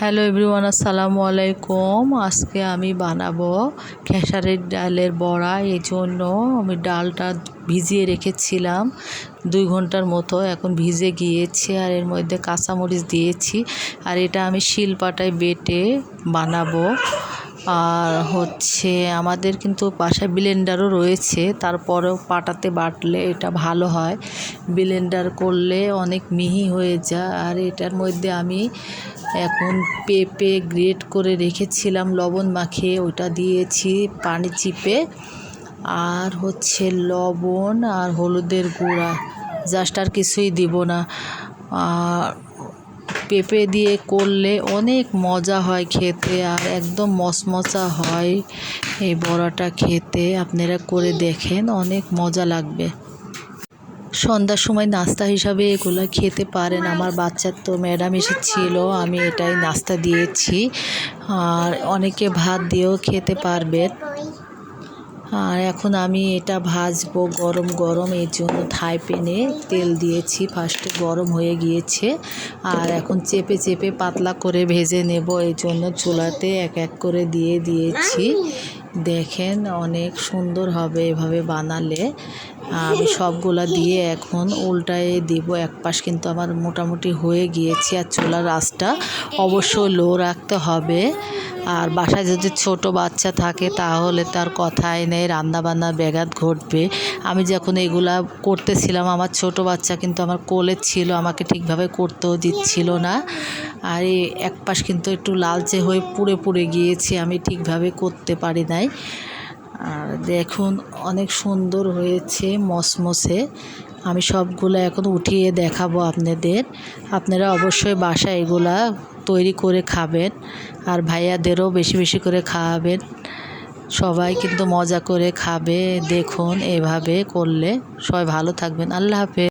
Hello everyone, আসসালামু আলাইকুম। আজকে আমি বানাবো খেসারের ডালের বড়া। এই জন্য আমি ডালটা ভিজিয়ে রেখেছিলাম দুই ঘণ্টার মতো। এখন ভিজে গিয়েছে আর এর মধ্যে কাঁচামরিচ দিয়েছি। আর এটা আমি শিলপাটায় বেটে বানাবো। আর হচ্ছে আমাদের কিন্তু বাসায় ব্লেন্ডারও রয়েছে। তারপরেও পাটাতে বাটলে এটা ভালো হয়। ব্লেন্ডার করলে অনেক মিহি হয়ে যায়। আর এটার মধ্যে আমি এখন পেঁপে গ্রেট করে রেখেছিলাম, লবণ মাখিয়ে। ওটা দিয়েছি পানি চিপে। আর হচ্ছে লবণ আর হলুদের গুঁড়া। জাস্ট আর কিছুই দিব না। আর পেঁপে দিয়ে করলে অনেক মজা হয় খেতে আর একদম মচমচা হয় এই বড়াটা খেতে। আপনারা করে দেখেন, অনেক মজা লাগবে। সন্ধ্যার সময় নাস্তা হিসাবে এগুলো খেতে পারেন। আমার বাচ্চার তো ম্যাডাম এসেছিল, আমি এটাই নাস্তা দিয়েছি। আর অনেকে ভাত দিয়েও খেতে পারবেন আর এখন আমি এটা ভাজবো গরম গরম এর জন্য থাই প্যানে তেল দিয়েছি। ফার্স্টে গরম হয়ে গিয়েছে আর এখন চেপে চেপে পাতলা করে ভেজে নেব, এই জন্য চুলাতে এক এক করে দিয়ে দিয়েছি। দেখেন অনেক সুন্দর হবে এভাবে বানালে। আমি সবগুলা দিয়ে এখন উল্টায় দিব এক পাশ কিন্তু আমার মোটামুটি হয়ে গিয়েছে আর চুলার আঁচটা অবশ্যই লো রাখতে হবে। আর বাসায় যদি ছোট বাচ্চা থাকে তাহলে তার কথাই নেই, রান্নাবান্নার ব্যাঘাত ঘটবে। আমি যখন এগুলা করতেছিলাম, আমার ছোট বাচ্চা কিন্তু আমার কোলে ছিল, আমাকে ঠিকভাবে করতেও দিচ্ছিল না। আর এক পাশ কিন্তু একটু লালচে হয়ে পুড়ে পুড়ে গিয়েছে, আমি ঠিকভাবে করতে পারি নাই। আর দেখুন, অনেক সুন্দর হয়েছে, মসমসে। আমি সবগুলো এখন উঠিয়ে দেখাবো আপনাদের। আপনারা অবশ্যই বাসায় এগুলা তৈরি করে খাবেন আর ভাইয়াদেরও বেশি বেশি করে খাওয়াবেন। সবাই কিন্তু মজা করে খাবে, দেখুন, এভাবে করলে। সবাই ভালো থাকবেন। আল্লাহ হাফেজ।